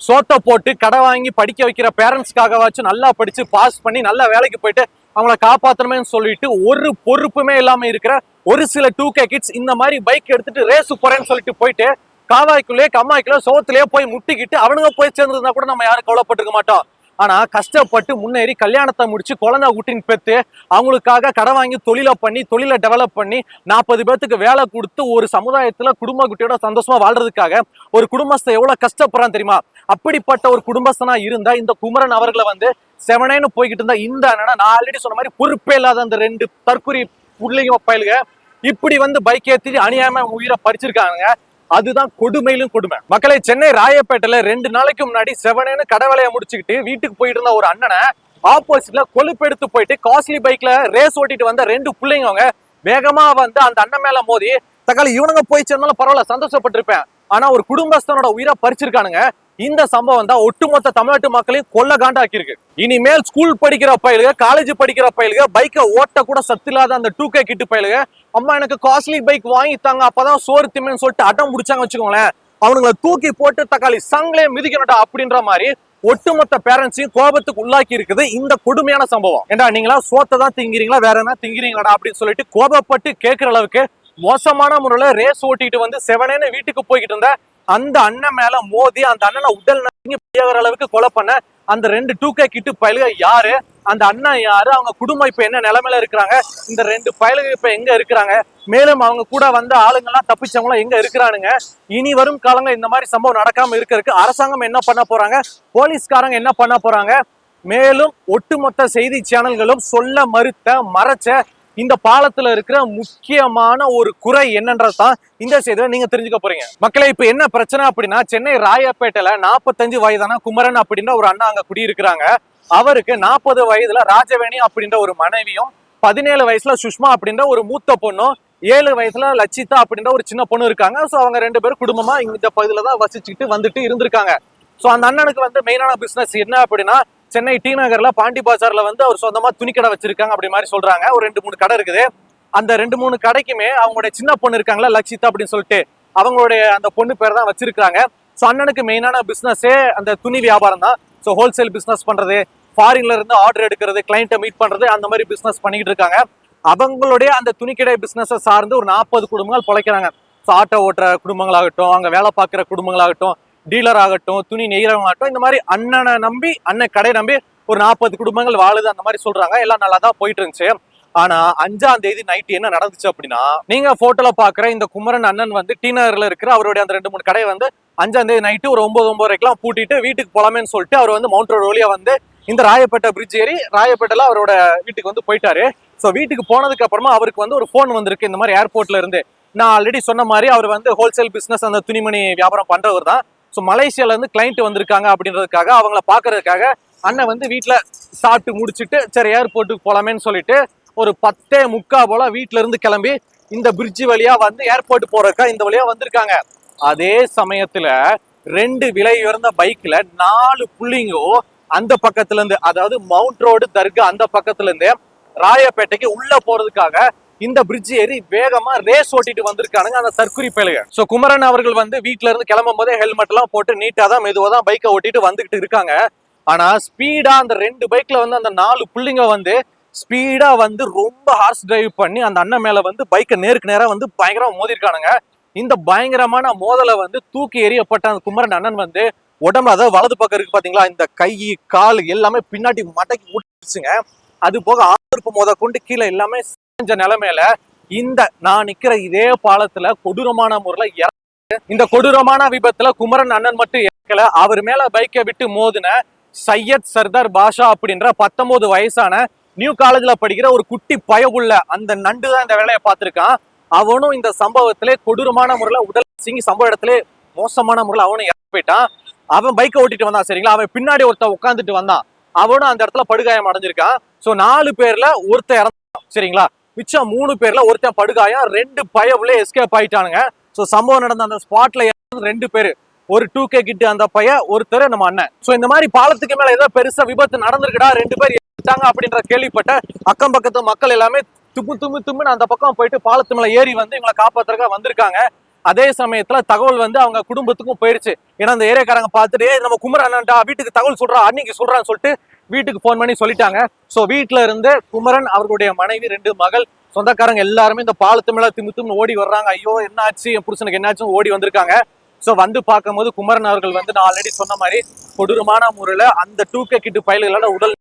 சோத்தை போட்டு கடை வாங்கி படிக்க வைக்கிற பேரண்ட்ஸ்க்காகவாச்சும் நல்லா படிச்சு பாஸ் பண்ணி நல்லா வேலைக்கு போயிட்டு அவங்கள காப்பாத்தணுமேன்னு சொல்லிட்டு ஒரு பொறுப்புமே இல்லாமல் இருக்கிற ஒரு சில டூ கே கிட்ஸ் இந்த மாதிரி பைக் எடுத்துட்டு ரேஸ் போறேன்னு சொல்லிட்டு போயிட்டு காவாய்க்குள்ளேயே கம்மாய்க்குள்ளே சோத்துலேயே போய் முட்டிக்கிட்டு அவனுங்க போய் சேர்ந்துருந்தா கூட நம்ம யாரும் கவலைப்பட்டிருக்க மாட்டோம். ஆனா கஷ்டப்பட்டு முன்னேறி கல்யாணத்தை முடிச்சு குழந்தை குட்டின்னு பெற்று அவங்களுக்காக கடை வாங்கி தொழிலை பண்ணி தொழிலை டெவலப் பண்ணி நாற்பது பேர்த்துக்கு வேலை கொடுத்து ஒரு சமுதாயத்துல குடும்ப குட்டியோட சந்தோஷமா வாழ்றதுக்காக ஒரு குடும்பஸ்தை எவ்வளவு கஷ்டப்படுறான் தெரியுமா? அப்படிப்பட்ட ஒரு குடும்பஸ்தனா இருந்தா இந்த குமரன் அவர்களை வந்து செவனேன்னு போய்கிட்டு இருந்தா இந்த அண்ணனா நான் ஆல்ரெடி சொன்ன மாதிரி பொறுப்பே இல்லாத அந்த ரெண்டு தற்கொலை பிள்ளைங்க பயலுக இப்படி வந்து பைக் ஏற்றி அணியாம உயிரை பறிச்சிருக்காங்க அதுதான் கொடுமையிலும் கொடுமை. மக்களை சென்னை ராயப்பேட்டையில ரெண்டு நாளைக்கு முன்னாடி செவனேன்னு கடவேலையை முடிச்சுக்கிட்டு வீட்டுக்கு போயிட்டு இருந்த ஒரு அண்ணனை ஆப்போசிட்ல கொழுப்பெடுத்து போயிட்டு காஸ்ட்லி பைக்ல ரேஸ் ஓட்டிட்டு வந்த ரெண்டு பிள்ளைங்க அவங்க வேகமா வந்து அந்த அண்ணன் மேல மோதி தக்காளி இவனுங்க போய் சேர்ந்தாலும் பரவாயில்ல சந்தோஷப்பட்டிருப்பேன். ஆனா ஒரு குடும்பஸ்தனோட உயிரை பறிச்சிருக்கானுங்க. இந்த சம்பவம் தான் ஒட்டுமொத்த தமிழ்நாட்டு மக்களையும் கொல்ல காண்டாக்கியிருக்கு இனிமேல் ஸ்கூல் படிக்கிற பயிலுக காலேஜ் படிக்கிற பயிலுக பைக்கை ஓட்ட கூட சத்து இல்லாத அந்த டூ கே கிட்டு பயிலுக அம்மா எனக்கு காஸ்ட்லி பைக் வாங்கி தாங்க அப்பதான் சோறு திம்மன்னு சொல்லிட்டு அடம் முடிச்சாங்க வச்சுக்கோங்களேன். அவனுங்களை தூக்கி போட்டு தக்காளி சங்கிலே மிதிக்கணும்டா அப்படின்ற மாதிரி ஒட்டுமொத்த பேரண்ட்ஸையும் கோபத்துக்கு உள்ளாக்கி இருக்குது. இந்த கொடுமையான சம்பவம். ஏண்டா நீங்களா சோத்தை தான் திங்கிறீங்களா? வேற என்ன திங்கிறீங்களாடா அப்படின்னு சொல்லிட்டு கோபப்பட்டு கேட்கிற அளவுக்கு மோசமான முறையில் ரேஸ் ஓட்டிட்டு வந்து செவனேன்னு வீட்டுக்கு போய்கிட்டு இருந்த அந்த அண்ணன் மேல மோதி அந்த அண்ணனை உடல் நடுங்கி பிரியாகிற அளவுக்கு கொலை பண்ண அந்த ரெண்டு டூ கே கிட்டு பயலுக யாரு? அந்த அண்ணன் யாரு? அவங்க குடும்பம் இப்ப என்ன நிலைமையில இருக்கிறாங்க? இந்த ரெண்டு பயலுக இப்ப எங்க இருக்கிறாங்க? மேலும் அவங்க கூட வந்த ஆளுங்கெல்லாம் தப்பிச்சவங்களாம் எங்க இருக்கிறானுங்க? இனி வரும் காலங்கள் இந்த மாதிரி சம்பவம் நடக்காம இருக்கிறதுக்கு அரசாங்கம் என்ன பண்ண போறாங்க? போலீஸ்காரங்க என்ன பண்ண போறாங்க? மேலும் ஒட்டுமொத்த செய்தி சேனல்களும் சொல்ல மறுத்த மறைச்ச இந்த பாலத்துல இருக்கிற முக்கியமான ஒரு குறை என்னன்றதான் இந்த செய்தியில நீங்க தெரிஞ்சுக்க போறீங்க. மக்களே இப்ப என்ன பிரச்சனை அப்படின்னா சென்னை ராயப்பேட்டையில நாற்பத்தஞ்சு வயதான குமரன் அப்படின்ற ஒரு அண்ணா அங்க குடியிருக்கிறாங்க. அவருக்கு நாற்பது வயதுல ராஜவேணி அப்படின்ற ஒரு மனைவியும் பதினேழு வயசுல சுஷ்மா அப்படின்ற ஒரு மூத்த பொண்ணும் ஏழு வயசுல லட்சிதா அப்படின்ற ஒரு சின்ன பொண்ணு இருக்காங்க. ஸோ அவங்க ரெண்டு பேரும் குடும்பமா இந்த பகுதியில தான் வசிச்சுக்கிட்டு வந்துட்டு இருந்திருக்காங்க. ஸோ அந்த அண்ணனுக்கு வந்து மெயினான பிசினஸ் என்ன அப்படின்னா சென்னை டி நகர்ல பாண்டி பஜார்ல வந்து அவர் சொந்தமா துணி கடை வச்சிருக்காங்க அப்படி மாதிரி சொல்றாங்க. ஒரு ரெண்டு மூணு கடை இருக்குது. அந்த ரெண்டு மூணு கடைக்குமே அவங்களுடைய சின்ன பொண்ணு இருக்காங்களா லட்சிதா அப்படின்னு சொல்லிட்டு அவங்களுடைய அந்த பொண்ணு பேர் தான் வச்சிருக்காங்க ஸோ அண்ணனுக்கு மெயினான பிஸ்னஸே அந்த துணி வியாபாரம் தான். ஸோ ஹோல்சேல் பிஸ்னஸ் பண்றது ஃபாரின்ல இருந்து ஆர்டர் எடுக்கிறது கிளைண்ட்டை மீட் பண்றது அந்த மாதிரி பிஸ்னஸ் பண்ணிக்கிட்டு இருக்காங்க. அவங்களுடைய அந்த துணிக்கடை பிஸ்னஸை சார்ந்து ஒரு நாற்பது குடும்பங்கள் பிழைக்கிறாங்க. ஸோ ஆட்டோ ஓட்டுற குடும்பங்களாகட்டும் அங்கே வேலை பார்க்குற குடும்பங்களாகட்டும் டீலர் ஆகட்டும் துணி நெய்கிறவங்களாகட்டும் இந்த மாதிரி அண்ணனை நம்பி அண்ணன் கடை நம்பி ஒரு நாற்பது குடும்பங்கள் வாழுது அந்த மாதிரி சொல்றாங்க. எல்லாம் நல்லா தான் போயிட்டு இருந்துச்சு. ஆனா அஞ்சாம் தேதி நைட் என்ன நடந்துச்சு அப்படின்னா நீங்க போட்டோல பாக்குற இந்த குமரன் அண்ணன் வந்து டி நகர்ல இருக்கிற அவருடைய அந்த ரெண்டு மூணு கடையை வந்து அஞ்சாம் தேதி நைட்டு ஒரு ஒன்பது ஒன்பதுரைக்கெல்லாம் பூட்டிட்டு வீட்டுக்கு போலாமேன்னு சொல்லிட்டு அவர் வந்து மவுண்ட் ரோடு வழியா வந்து இந்த ராயப்பேட்டை பிரிட்ஜ் ஏறி ராயப்பேட்டையில அவரோட வீட்டுக்கு வந்து போயிட்டாரு. ஸோ வீட்டுக்கு போனதுக்கு அப்புறமா அவருக்கு வந்து ஒரு ஃபோன் வந்திருக்கு. இந்த மாதிரி ஏர்போர்ட்ல இருந்து. நான் ஆல்ரெடி சொன்ன மாதிரி அவர் வந்து ஹோல்சேல் பிசினஸ் அந்த துணிமணி வியாபாரம் பண்றவர் தான் ஸோ மலேசியாவிலேருந்து கிளைண்ட் வந்திருக்காங்க அப்படின்றதுக்காக அவங்கள பார்க்கறதுக்காக அண்ணன் வந்து வீட்டில் சாப்பிட்டு முடிச்சுட்டு சரி ஏர்போர்ட்டுக்கு போகலாமேன்னு சொல்லிட்டு ஒரு பத்தே முக்கா போல் வீட்டிலேருந்து இருந்து கிளம்பி இந்த பிரிட்ஜ் வழியா வந்து ஏர்போர்ட் போகிறக்கா இந்த வழியா வந்திருக்காங்க. அதே சமயத்தில் ரெண்டு விலை உயர்ந்த பைக்கில் நாலு புள்ளிங்கோ அந்த பக்கத்துலேருந்து அதாவது மவுண்ட் ரோடு தர்கா அந்த பக்கத்துலேருந்து ராயப்பேட்டைக்கு உள்ளே போகிறதுக்காக இந்த பிரிட்ஜ் ஏறி வேகமா ரேஸ் ஓட்டிட்டு வந்திருக்கானுங்க அந்த சர்க்குரி பயலுக. சோ குமரன் அவர்கள் வந்து வீட்ல இருந்து கிளம்பும் போதே ஹெல்மெட் எல்லாம் போட்டு நீட்டா தான் மெதுவா தான் பைக்கை ஓட்டிட்டு வந்துகிட்டு இருக்காங்க. ஆனா ஸ்பீடா அந்த ரெண்டு பைக்ல வந்து அந்த நாலு புள்ளிங்க வந்து ஸ்பீடா வந்து ரொம்ப ஹார்ஸ் டிரைவ் பண்ணி அந்த அண்ணன் மேல வந்து பைக்கை நேருக்கு நேரா வந்து பயங்கரமா மோதிருக்கானுங்க. இந்த பயங்கரமான மோதலை வந்து தூக்கி எறியப்பட்ட அந்த குமரன் அண்ணன் வந்து உடம்புல அதாவது வலது பக்கம் இருக்கு பாத்தீங்களா இந்த கை கால் எல்லாமே பின்னாடி மடக்கி விட்டுச்சுங்க அது போக ஆதரப்பு மோத கொண்டு கீழே எல்லாமே நிலைமையில இந்த நான் நிக்கிற இதே பாலத்துல கொடூரமான முறையில இந்த கொடூரமான விபத்துல குமரன் அண்ணன் மட்டும் இறக்கல அவர் மேல பைக்கை விட்டு மோதின சையத் சர்தார் பாஷா அப்படின்ற பத்தொன்பது வயசான நியூ காலேஜ்ல படிக்கிற ஒரு குட்டி பயவுள்ள அந்த நண்டு தான் இந்த வேலையை பார்த்திருக்கான். அவனும் இந்த சம்பவத்திலே கொடூரமான முறையில உடல் சிங்கி சம்பவ இடத்துல மோசமான முறையில் அவனும் இறந்து போயிட்டான். அவன் பைக்கை ஓட்டிட்டு வந்தான் சரிங்களா? அவன் பின்னாடி ஒருத்தன் உட்காந்துட்டு வந்தான். அவனும் அந்த இடத்துல படுகாயம் அடைஞ்சிருக்கான். சோ நாலு பேர்ல ஒருத்தன் இறந்தான் சரிங்களா? மிச்சம் மூணு பேர்ல ஒருத்தன் படுகாயம் ரெண்டு பயவுல எஸ்கேப் ஆயிட்டானுங்க. சோ சம்பவம் நடந்த அந்த ஸ்பாட்ல ரெண்டு பேர். ஒரு டூ கே கிட்டு அந்த பையன் ஒருத்தர் நம்ம அண்ணன். ஸோ இந்த மாதிரி பாலத்துக்கு மேல ஏதோ பெருசா விபத்து நடந்திருக்குடா ரெண்டு பேர் எடுத்தாங்க அப்படின்ற கேள்விப்பட்ட அக்கம் பக்கத்து மக்கள் எல்லாமே தும்மு தும்மு தும்முன்னு அந்த பக்கம் போயிட்டு பாலத்து மேல ஏறி வந்து இவங்களை காப்பாத்துறதுக்காக வந்திருக்காங்க. அதே சமயத்துல தகவல் வந்து அவங்க குடும்பத்துக்கும் போயிருச்சு. ஏன்னா அந்த ஏரியாக்காரங்க பார்த்துட்டு நம்ம குமர அண்ணன்டா வீட்டுக்கு தகவல் சொல்றா அன்னைக்கு சொல்றான்னு சொல்லிட்டு வீட்டுக்கு ஃபோன் பண்ணி சொல்லிட்டாங்க. சோ வீட்டுல இருந்து குமரன் அவர்களுடைய மனைவி ரெண்டு மகள் சொந்தக்காரங்க எல்லாருமே இந்த பாலத்து மேல திமுத்தும் திமுன்னு ஓடி வர்றாங்க. ஐயோ என்ன ஆச்சு என் புருஷனுக்கு என்னாச்சுன்னு ஓடி வந்திருக்காங்க. சோ வந்து பார்க்கும்போது குமரன் அவர்கள் வந்து நான் ஆல்ரெடி சொன்ன மாதிரி கொடூரமான முறையில அந்த டூ கே கிட்டு பயல்களோட உடல்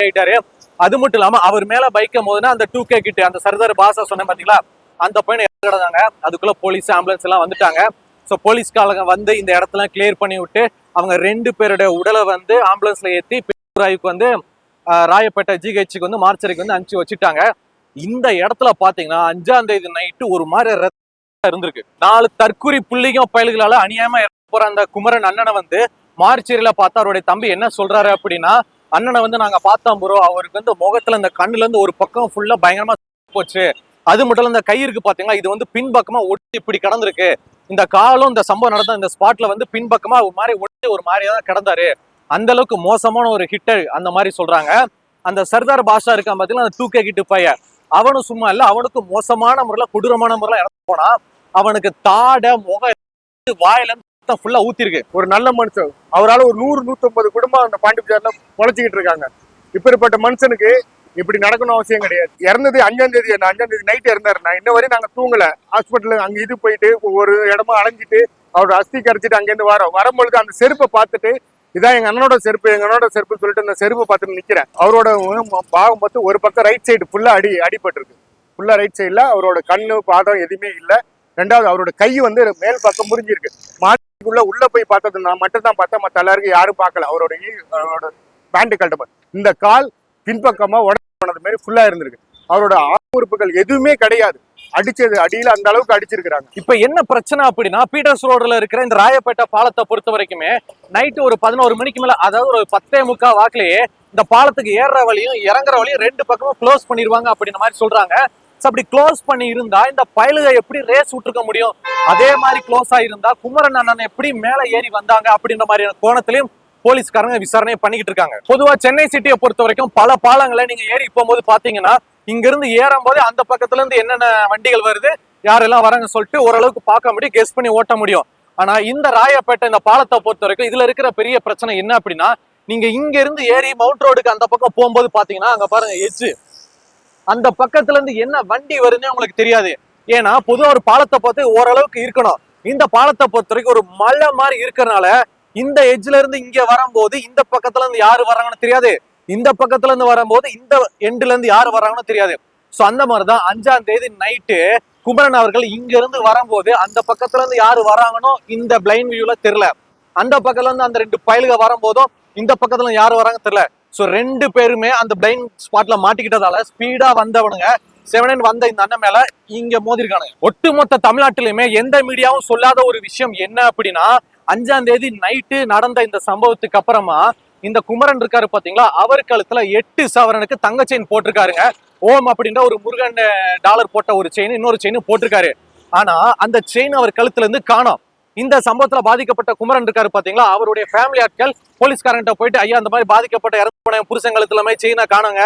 ஆயிட்டாரு. அது மட்டும் இல்லாம அவர் மேல பைக்கும் போதுன்னா அந்த டூ கே கிட்டு அந்த சர்தார் பாசா சொன்னேன் பாத்தீங்களா? அந்த பையனை இறந்து அதுக்குள்ள போலீஸ் ஆம்புலன்ஸ் எல்லாம் வந்துட்டாங்க. ஸோ போலீஸ்காரங்க வந்து இந்த இடத்துல கிளியர் பண்ணி விட்டு அவங்க ரெண்டு பேருடைய உடலை வந்து ஆம்புலன்ஸ்ல ஏத்தி ராய்க்கு வந்து ராயப்பேட்டை ஜிஹெச்சுக்கு வந்து மார்ச்சரிக்கு வந்து அனுப்பிச்சு வச்சுட்டாங்க. இந்த இடத்துல பாத்தீங்கன்னா அஞ்சாம் தேதி நைட்டு ஒரு மாதிரி இருந்திருக்கு. நாலு தற்கூரி புள்ளிக்கும் பயல்களால அநியாயமா போற அந்த குமரன் அண்ணனை வந்து மார்ச்சேரியில பார்த்தா அவருடைய தம்பி என்ன சொல்றாரு அப்படின்னா அண்ணனை வந்து நாங்க பார்த்தோம் ப்ரோ அவருக்கு வந்து முகத்துல இந்த கண்ணுல இருந்து ஒரு பக்கம் ஃபுல்லா பயங்கரமா போச்சு. அது மட்டும் இல்ல இந்த கை இருக்கு இது வந்து பின்பக்கமா ஒட்டி இப்படி கிடந்திருக்கு. இந்த காலும் இந்த சம்பவம் நடந்த இந்த ஸ்பாட்ல வந்து பின்பக்கமா ஒரு மாதிரி ஒட்டி ஒரு மாதிரியா தான் கிடந்தாரு. அந்த அளவுக்கு மோசமான ஒரு ஹிட்டர் அந்த மாதிரி சொல்றாங்க. அந்த சர்தார் பாஷா இருக்கான் பார்த்தீங்கன்னா அந்த டூ கே கிட்டு பையன் அவனும் சும்மா இல்ல அவனுக்கு மோசமான முறையில கொடூரமான முறையில இறந்து போனா அவனுக்கு தாட முகம் வாயில ஃபுல்லா ஊத்திருக்கு. ஒரு நல்ல மனுஷன். அவரால் ஒரு நூறு நூத்தம்பது குடும்பம் அந்த பாண்டிச்சேரியில முளைச்சிக்கிட்டு இருக்காங்க. இப்படிப்பட்ட மனுஷனுக்கு இப்படி நடக்கணும் அவசியம் கிடையாது. இறந்தது அஞ்சாம் தேதி அந்த அஞ்சாம் தேதி நைட் இறந்தாரு. நான் இன்ன வரையும் நாங்க தூங்கல. ஹாஸ்பிட்டல் அங்க இது போயிட்டு ஒரு இடமா அலைஞ்சிட்டு அவரோட அஸ்தி கரைச்சிட்டு அங்கேருந்து வரோம். வரும்பொழுது அந்த செருப்பை பார்த்துட்டு இதான் எங்க அண்ணனோட செருப்பு எங்கள் அண்ணனோட செருப்பு சொல்லிட்டு இந்த செருப்பு பார்த்துட்டு நிக்கிறேன். அவரோட பாகம் பார்த்து ஒரு பக்கம் ரைட் சைடு ஃபுல்லா அடி அடிபட்டிருக்கு. ஃபுல்லா ரைட் சைடுல அவரோட கண்ணு பாதம் எதுவுமே இல்லை. ரெண்டாவது அவரோட கை வந்து மேல் பக்கம் முறிஞ்சிருக்கு. மாட்டுக்குள்ள உள்ள போய் பார்த்தது நான் மட்டும் தான் பார்த்தேன். மத்த எல்லாருக்கும் யாரும் பார்க்கல. அவரோட அவரோட பேண்ட் கட்டப்ப இந்த கால் பின்பக்கமா உடனே போனது மாதிரி ஃபுல்லா இருந்திருக்கு. அவரோட ஆண் உறுப்புகள் எதுவுமே கிடையாது. அடிச்சது அடியில அந்த அளவுக்கு அடிச்சிருக்கிறாங்க. இப்ப என்ன பிரச்சனை அப்படின்னா பீட்டர்ஸ் ரோடுல இருக்கிற இந்த ராயப்பேட்டை பாலத்தை பொறுத்த வரைக்குமே நைட்டு ஒரு பதினோரு மணிக்கு மேல அதாவது ஒரு பத்தே முக்கா வாக்குலயே இந்த பாலத்துக்கு ஏறுற வழியும் இறங்குற வழியும் ரெண்டு பக்கமும் க்ளோஸ் பண்ணிடுவாங்க அப்படின்ற மாதிரி சொல்றாங்க. அப்படி க்ளோஸ் பண்ணி இருந்தா இந்த பயலுக எப்படி ரேஸ் விட்டுருக்க முடியும்? அதே மாதிரி க்ளோஸ் ஆயிருந்தா குமரன் அண்ணன் எப்படி மேல ஏறி வந்தாங்க அப்படின்ற மாதிரியான கோணத்திலையும் போலீஸ்காரங்க விசாரணை பண்ணிக்கிட்டு இருக்காங்க. பொதுவா சென்னை சிட்டியை பொறுத்த வரைக்கும் பல பாலங்களை நீங்க ஏறி போகும்போது பாத்தீங்கன்னா இங்க இருந்து ஏறும் போது அந்த பக்கத்துல இருந்து என்னென்ன வண்டிகள் வருது யாரெல்லாம் வராங்க சொல்லிட்டு ஓரளவுக்கு பார்க்க முடியும் கெஸ் பண்ணி ஓட்ட முடியும். ஆனா இந்த ராயப்பேட்டை இந்த பாலத்தை பொறுத்த வரைக்கும் இதுல இருக்கிற பெரிய பிரச்சனை என்ன அப்படின்னா நீங்க இங்க இருந்து ஏறி மவுண்ட் ரோடுக்கு அந்த பக்கம் போகும்போது பாத்தீங்கன்னா அங்க பாருங்க எச்சு அந்த பக்கத்துல இருந்து என்ன வண்டி வருதுன்னு உங்களுக்கு தெரியாது. ஏன்னா பொதுவாக ஒரு பாலத்தை பார்த்து ஓரளவுக்கு இருக்கணும். இந்த பாலத்தை பொறுத்த வரைக்கும் ஒரு மலை மாதிரி இருக்கிறனால இந்த எஜ்ல இருந்து இங்க வரும்போது இந்த பக்கத்துல இருந்து யாரு வர்றாங்கன்னு தெரியாது. இந்த பக்கத்துல இருந்து வரும்போது இந்த எண்ட்ல இருந்து யாரு வர்றாங்கன்னு தெரியாது. சோ அந்த மாதிரிதான் அஞ்சாம் தேதி நைட்டு குமரன் அவர்கள் இங்க இருந்து வரும்போது அந்த பக்கத்துல இருந்து யாரு வராங்கன்னு இந்த பிளைண்ட் வியூல தெரியல. அந்த பக்கத்துல இருந்து அந்த ரெண்டு பயலுக வரும்போதும் இந்த பக்கத்துல இருந்து யாரு வராங்க தெரியல. சோ ரெண்டு பேருமே அந்த பிளைண்ட் ஸ்பாட்ல மாட்டிக்கிட்டதால ஸ்பீடா வந்தவனுங்க செவனன் வந்த இந்த அண்ணன் மேல இங்க மோதிருக்கானுங்க. ஒட்டுமொத்த தமிழ்நாட்டிலுமே எந்த மீடியாவும் சொல்லாத ஒரு விஷயம் என்ன அப்படின்னா அஞ்சாம் தேதி நைட்டு நடந்த இந்த சம்பவத்துக்கு அப்புறமா இந்த குமரன் இருக்காரு பாத்தீங்களா? அவர் கழுத்துல எட்டு சவரனுக்கு தங்க செயின் போட்டிருக்காருங்க. ஓம் அப்படின்ற ஒரு முருகன் டாலர் போட்ட ஒரு செயின் இன்னொரு செயின் போட்டிருக்காரு. ஆனா அந்த செயின் அவர் கழுத்துல இருந்து காணும். இந்த சம்பவத்துல பாதிக்கப்பட்ட குமரன் இருக்காரு பாத்தீங்களா? அவருடைய ஃபேமிலி ஆட்கள் போலீஸ்காரன்ட்ட போயிட்டு ஐயா அந்த மாதிரி பாதிக்கப்பட்ட இறந்து போன புருஷன் கழுத்துல மாதிரி செயினை காணுங்க.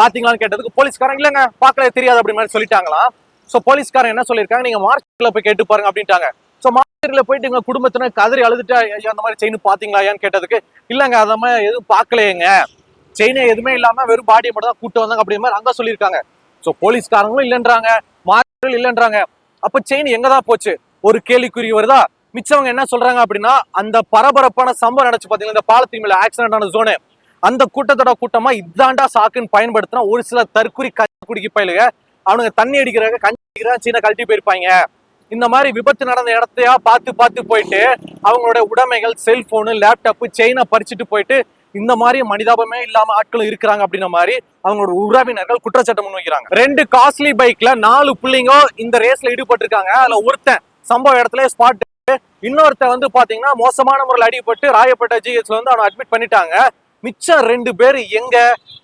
பாத்தீங்களான்னு கேட்டதுக்கு போலீஸ்காரன் இல்லங்க பாக்கல தெரியாது அப்படி மாதிரி சொல்லிட்டாங்களாம். சோ போலீஸ்காரன் என்ன சொல்லியிருக்காங்க? நீங்க மார்க்கெட்ல போய் கேட்டு பாருங்க அப்படின்ட்டாங்க. சோ மார்க்கெட்ல போயிட்டு எங்கள் குடும்பத்தினர் கதறி அழுதுட்டு ஐயோ அந்த மாதிரி செயின் பாத்தீங்களா கேட்டதுக்கு இல்லங்க அந்த மாதிரி எதுவும் பார்க்கலையேங்க செயினே எதுவுமே இல்லாம வெறும் பாடியை மட்டும் தான் கூட்டு வந்தாங்க அப்படின்ற மாதிரி அங்கே சொல்லியிருக்காங்க. சோ போலீஸ்காரங்களும் இல்லைன்றாங்க மார்க்கெட் இல்லைன்றாங்க. அப்போ செயின் எங்க தான் போச்சு? ஒரு கேள்விக்குறி வருதா? மிச்சவங்க என்ன சொல்றாங்க அப்படின்னா அந்த பரபரப்பான சம்பவம் நடந்துச்சு பாத்தீங்கன்னா இந்த பாலத்தின் மேல ஆக்சிடென்ட் ஆன ஜோனு அந்த கூட்டத்தோட கூட்டமா இதாண்டா சாக்குன்னு பயன்படுத்தினா ஒரு சில தற்குறி கஞ்சி குடிக்க பயிலுங்க அவனுங்க தண்ணி அடிக்கிறாங்க கஞ்சி அடிக்கிறாங்க சீனா கழட்டி போயிருப்பாங்க. இந்த மாதிரி விபத்து நடந்த இடத்தையா பார்த்து பார்த்து போயிட்டு அவங்களோட உடைமைகள் செல்போனு லேப்டாப்பு செயினை பறிச்சுட்டு போயிட்டு இந்த மாதிரி மனிதாபமே இல்லாம ஆட்களும் இருக்கிறாங்க அப்படின்ற மாதிரி அவங்களோட உறவினர்கள் குற்றச்சாட்டு முன்வைக்கிறாங்க. ரெண்டு காஸ்ட்லி பைக்ல நாலு பிள்ளைங்க இந்த ரேஸ்ல ஈடுபட்டிருக்காங்க. அதுல ஒருத்தன் சம்பவ இடத்துல ஸ்பாட் இன்னொருத்தன் வந்து பாத்தீங்கன்னா மோசமான முறையில் அடிபட்டு ராயப்பேட்டை ஜிஹெச்ல வந்து அவனை அட்மிட் பண்ணிட்டாங்க. மிச்சம் ரெண்டு பேர் எங்க?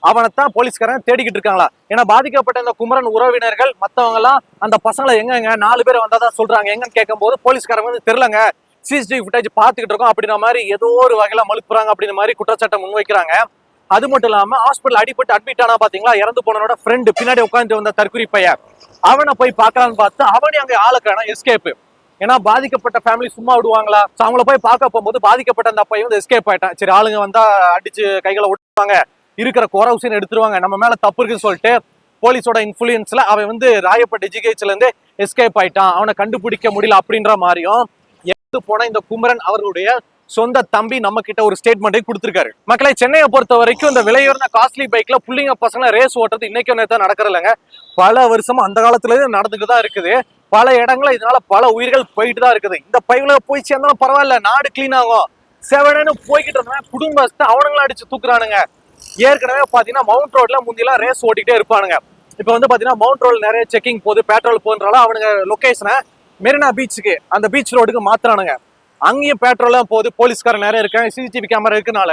அவனைத்தான் போலீஸ்காரன் தேடிக்கிட்டு இருக்காங்களா? ஏன்னா பாதிக்கப்பட்ட இந்த குமரன் உறவினர்கள் மத்தவங்க எல்லாம் அந்த பசங்களை எங்கங்க? நாலு பேர் வந்தாதான் சொல்றாங்க. எங்கன்னு கேட்கும்போது போலீஸ்காரங்க வந்து தெரிலங்க. சிசிடிவி ஃபுட்டேஜ் பார்த்துக்கிட்டு இருக்கோம். அப்படின்ற மாதிரி ஏதோ ஒரு வகையில மழுப்புறாங்க அப்படின்ற மாதிரி குற்றச்சாட்டை முன்வைக்கிறாங்க. அது மட்டும் இல்லாம ஹாஸ்பிட்டல் அடிபட்டு அட்மிட் ஆனா பாத்தீங்களா இறந்து போனோட ஃப்ரெண்டு பின்னாடி உட்காந்து வந்த தற்குறி பையன். அவனை போய் பார்க்கலான்னு பார்த்து அவனே அங்க ஆளுக்கான எஸ்கேப் ஏன்னா பாதிக்கப்பட்ட ஃபேமிலி சும்மா விடுவாங்களா? So அவங்கள போய் பார்க்க போகும்போது பாதிக்கப்பட்ட அந்த அப்பையும் வந்து எஸ்கேப் ஆயிட்டான். சரி ஆளுங்க வந்தா அடிச்சு கைகளை விட்டுருவாங்க இருக்கிற குறவுசின்னு எடுத்துருவாங்க. நம்ம மேல தப்பு இருக்குன்னு சொல்லிட்டு போலீஸோட இன்ஃபுளுயன்ஸ்ல அவன் வந்து ராயப்பட் எஜுகேஷன்ல இருந்து எஸ்கேப் ஆயிட்டான். அவனை கண்டுபிடிக்க முடியல அப்படின்ற மாதிரியும் எடுத்து போன இந்த குமரன் அவர்களுடைய சொந்த தம்பி நம்ம கிட்ட ஒரு ஸ்டேட்மெண்ட்டை கொடுத்துருக்காரு. மக்களை சென்னையை பொறுத்த வரைக்கும் இந்த விலையுறந்த காஸ்ட்லி பைக்ல புள்ளிங்க பசங்க ரேஸ் ஓட்டுறது இன்னைக்கு நேரத்தை நடக்கிறதில்லைங்க பல வருஷமா அந்த காலத்துல இருந்து நடந்துட்டு தான் இருக்குது. பல இடங்களில் இதனால பல உயிர்கள் போயிட்டு தான் இருக்குது. இந்த பைக்ல போய் சேர்ந்தாலும் பரவாயில்ல நாடு கிளீன் ஆகும். செவனன்னு போய்கிட்டு இருந்தவன் குடும்பத்தை அவனுங்களும் அடிச்சு தூக்குறானுங்க. ஏற்கனவே பாத்தீங்கன்னா மவுண்ட் ரோட்ல முந்தியெல்லாம் ரேஸ் ஓட்டிகிட்டே இருப்பானுங்க. இப்போ வந்து பாத்தீங்கன்னா மவுண்ட் ரோட்ல நிறைய செக்கிங் போகுது பெட்ரோல் போகுதுனால அவனுங்க லொக்கேஷனை மெரினா பீச்சுக்கு அந்த பீச் ரோடுக்கு மாத்துறானுங்க. அங்கேயும் பெட்ரோல்லாம் போகுது. போலீஸ்காரன் நிறைய இருக்காங்க. சிசிடிவி கேமரா இருக்கனால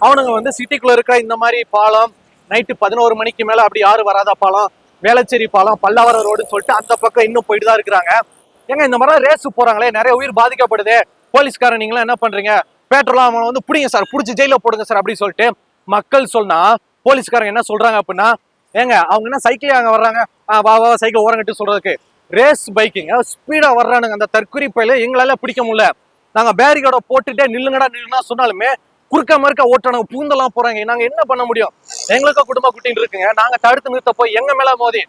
அவனுங்க வந்து சிட்டிக்குள்ள இருக்கிற இந்த மாதிரி பாலம் நைட்டு பதினோரு மணிக்கு மேல அப்படி யாரும் வராத பாலம் வேளச்சேரி பாலம் பல்லாவரம் ரோடுன்னு சொல்லிட்டு அந்த பக்கம் இன்னும் போயிட்டு தான் இருக்கிறாங்க. ஏங்க இந்த மாதிரிலாம் ரேஸ் போறாங்களே நிறைய உயிர் பாதிக்கப்படுது. போலீஸ்காரன் நீங்களாம் என்ன பண்றீங்க? பெட்ரோல் அவனை வந்து பிடிங்க சார் பிடிச்சி ஜெயில போடுங்க சார் அப்படின்னு சொல்லிட்டு மக்கள் சொன்னா போலீஸ்காரங்க என்ன சொல்றாங்க அப்படின்னா ஏங்க அவங்க என்ன சைக்கிள் அங்க வர்றாங்க? வா வா சைக்கிள் ஓரங்கட்டு சொல்றதுக்கு. ரேஸ் பைக்கிங்க ஸ்பீடா வர்றானுங்க. அந்த தற்குறி பயில எங்களால பிடிக்க முடியல. நாங்க பேரிகார்டை போட்டுட்டே நில்லுங்கடா நில்லுனா சொன்னாலுமே குறுக்க மறுக்க ஓட்டணும் பூந்தெல்லாம் போறாங்க. நாங்க என்ன பண்ண முடியும்? எங்களுக்கு குடும்ப குட்டின்னு இருக்குங்க. நாங்க தடுத்து நிறுத்த போய் எங்க மேல மோதி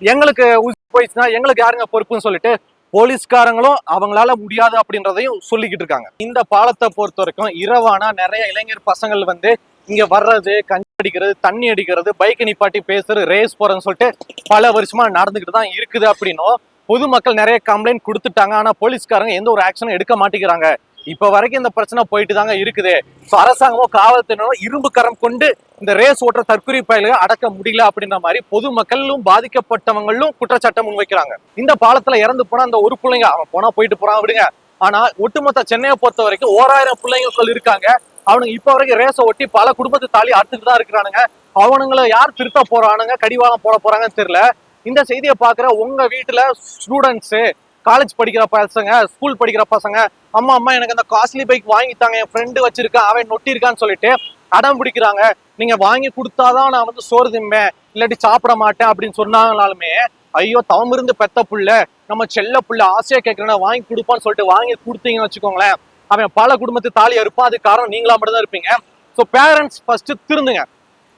எங்களுக்கு போயிடுச்சுன்னா எங்களுக்கு யாருங்க பொறுப்புன்னு சொல்லிட்டு போலீஸ்காரங்களும் அவங்களால முடியாது அப்படின்றதையும் சொல்லிக்கிட்டு இருக்காங்க. இந்த பாலத்தை பொறுத்த வரைக்கும் இரவானா நிறைய இளைஞர் பசங்கள் வந்து இங்க வர்றது கஞ்சி அடிக்கிறது தண்ணி அடிக்கிறது பைக் நிப்பாட்டி பேசுறது ரேஸ் போறேன்னு சொல்லிட்டு பல வருஷமா நடந்துகிட்டு தான் இருக்குது அப்படின்னும் பொதுமக்கள் நிறைய கம்ப்ளைண்ட் கொடுத்துட்டாங்க. ஆனா போலீஸ்காரங்க எந்த ஒரு ஆக்ஷனும் எடுக்க மாட்டேங்கிறாங்க. இப்ப வரைக்கும் இந்த பிரச்சனை போயிட்டு தாங்க இருக்குது. ஸோ அரசாங்கமோ காவல்துறையினரும் இரும்பு கரம் கொண்டு இந்த ரேஸ் ஓட்டுற தற்கொலை பயல்களை அடக்க முடியல அப்படின்ற மாதிரி பொதுமக்களும் பாதிக்கப்பட்டவங்களும் குற்றச்சாட்டை முன்வைக்கிறாங்க. இந்த பாலத்துல இறந்து போனா அந்த ஒரு பிள்ளைங்க அவன் போனா போயிட்டு போறான் விடுங்க. ஆனா ஒட்டுமொத்த சென்னையை பொறுத்த வரைக்கும் ஓராயிரம் பிள்ளைங்கள் இருக்காங்க. அவனுங்க இப்ப வரைக்கும் ரேஸை ஒட்டி பல குடும்பத்து தாலி அறுத்துட்டு தான் இருக்கிறானுங்க. அவனுங்களை யார் திருத்த போறானுங்க? கடிவாளம் போட போறாங்கன்னு தெரியல. இந்த செய்தியை பாக்குற உங்க வீட்டுல ஸ்டூடெண்ட்ஸு காலேஜ் படிக்கிற பசங்க ஸ்கூல் படிக்கிற பசங்க அம்மா அம்மா எனக்கு அந்த காஸ்ட்லி பைக் வாங்கித்தாங்க என் ஃப்ரெண்டு வச்சிருக்கா அவன் நொட்டிருக்கான்னு சொல்லிட்டு அடம் பிடிக்கிறாங்க. நீங்க வாங்கி கொடுத்தாதான் நான் வந்து சோறு திம்பேன் இல்லாட்டி சாப்பிட மாட்டேன் அப்படின்னு சொன்னாங்கனாலுமே ஐயோ தவமிருந்து பெத்த புள்ள நம்ம செல்ல புள்ள ஆசையா கேட்கறேன் வாங்கி கொடுப்பான்னு சொல்லிட்டு வாங்கி கொடுத்தீங்கன்னு வச்சுக்கோங்களேன் அவன் பல குடும்பத்து தாலி அறுப்பான் அது காரணம் நீங்களா மட்டும் தான் இருப்பீங்க. ஸோ பேரண்ட்ஸ் ஃபர்ஸ்ட் திருந்துங்க.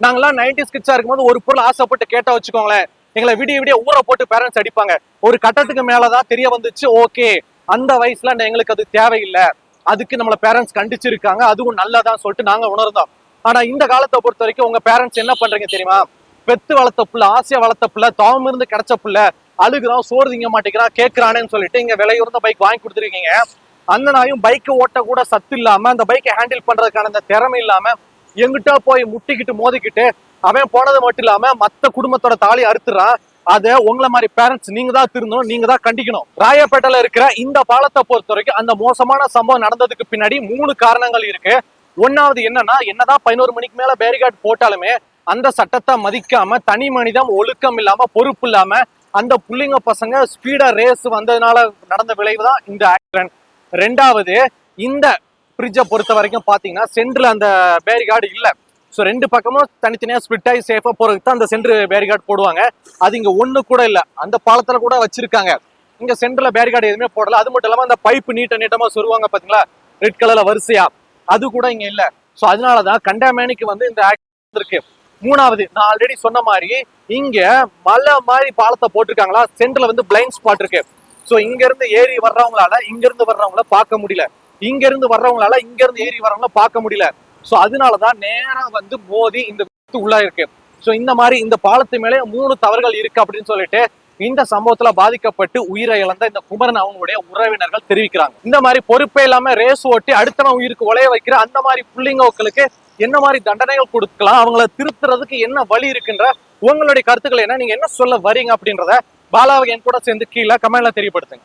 நாங்களாம் நைன்டி கிட்ஸா இருக்கும்போது ஒரு பொருள் ஆசைப்பட்டு கேட்டா வச்சுக்கோங்களேன் எங்களை விடிய விடிய ஊற போட்டு பேரண்ட்ஸ் அடிப்பாங்க. ஒரு கட்டத்துக்கு மேலதான் தெரிய வந்துச்சு ஓகே அந்த வயசுல எங்களுக்கு அது தேவையில்லை. அதுக்கு நம்மள பேரண்ட்ஸ் கண்டிச்சிருக்காங்க. அதுவும் நல்லதான் சொல்லிட்டு நாங்க உணர்ந்தோம். ஆனா இந்த காலத்தை பொறுத்த வரைக்கும் உங்க பேரண்ட்ஸ் என்ன பண்றீங்க தெரியுமா? பெத்து வளர்த்த புள்ள ஆசையா வளர்த்த புள்ள தாம் இருந்து கிடைச்ச புள்ள அழுகுறான் சோறு திங்க மாட்டேங்கிறான் கேட்கிறானேன்னு சொல்லிட்டு இங்க விலையுறந்த பைக் வாங்கி கொடுத்துருக்கீங்க. அந்த நாயும் பைக் ஓட்ட கூட சத்து இல்லாம அந்த பைக்கை ஹேண்டில் பண்றதுக்கான அந்த திறமை இல்லாம எங்கிட்ட போய் முட்டிக்கிட்டு மோதிக்கிட்டு அவன் போனது மட்டும் இல்லாம மத்த குடும்பத்தோட தாலி அறுத்துறான். அதை உங்களை மாதிரி பேரண்ட்ஸ் நீங்க தான் திருந்தணும் நீங்க தான் கண்டிக்கணும். ராயப்பேட்டையில இருக்கிற இந்த பாலத்தை பொறுத்த வரைக்கும் அந்த மோசமான சம்பவம் நடந்ததுக்கு பின்னாடி மூணு காரணங்கள் இருக்கு. ஒன்னாவது என்னன்னா என்னதான் பதினோரு மணிக்கு மேல பேரிகார்டு போட்டாலுமே அந்த சட்டத்தை மதிக்காம தனி மனிதம் ஒழுக்கம் இல்லாம பொறுப்பு இல்லாம அந்த புள்ளிங்க பசங்க ஸ்பீடா ரேஸ் வந்ததுனால நடந்த விளைவு தான் இந்த ஆக்சிடென்ட் ரெண்டாவது இந்த பிரிட்ஜை பொறுத்த வரைக்கும் பாத்தீங்கன்னா சென்ட்ரல் அந்த பேரிகார்டு இல்லை. ஸோ ரெண்டு பக்கமும் தனித்தனியாக ஸ்பிட் ஆகி சேஃபாக போகிறதுக்கு தான் அந்த சென்டர் பேரிகார்டு போடுவாங்க. அது இங்கே ஒன்று கூட இல்லை. அந்த பாலத்தில் கூட வச்சிருக்காங்க. இங்கே சென்டரில் பேரிகார்டு எதுவுமே போடல. அது மட்டும் இல்லாமல் அந்த பைப்பு நீட்ட நீட்டமாக சொல்லுவாங்க பார்த்தீங்களா ரெட் கலரில் வரிசையாக அது கூட இங்கே இல்லை. ஸோ அதனால தான் கண்டாமேனிக்கு வந்து இந்த ஆக்சிடென்ட் இருக்கு மூணாவது நான் ஆல்ரெடி சொன்ன மாதிரி இங்க மலை மாதிரி பாலத்தை போட்டிருக்காங்களா? சென்டர்ல வந்து பிளைண்ட் ஸ்பாட் இருக்கு. ஸோ இங்க இருந்து ஏறி வர்றவங்களால இங்க இருந்து வர்றவங்கள பார்க்க முடியல. இங்க இருந்து வர்றவங்களால இங்க இருந்து ஏறி வர்றவங்கள பார்க்க முடியல. ஸோ அதனாலதான் நேராக வந்து மோதி இந்த விபத்து உள்ளா இருக்கு. ஸோ இந்த மாதிரி இந்த பாலத்து மேலே மூணு தவறுகள் இருக்கு அப்படின்னு சொல்லிட்டு இந்த சம்பவத்துல பாதிக்கப்பட்டு உயிரை இழந்த இந்த குமரன் அவங்களுடைய உறவினர்கள் தெரிவிக்கிறாங்க. இந்த மாதிரி பொறுப்பே இல்லாம ரேஸ் ஓட்டி அடுத்தவன் உயிருக்கு உலைய வைக்கிற அந்த மாதிரி புள்ளிங்கோக்களுக்கு என்ன மாதிரி தண்டனைகள் கொடுக்கலாம்? அவங்கள திருத்துறதுக்கு என்ன வழி இருக்குன்ற உங்களுடைய கருத்துக்கள் என்ன நீங்க என்ன சொல்ல வரீங்க அப்படின்றத பாலாவை என் கூட சேர்ந்து கீழே கமெண்ட்ல தெரியப்படுத்துங்க.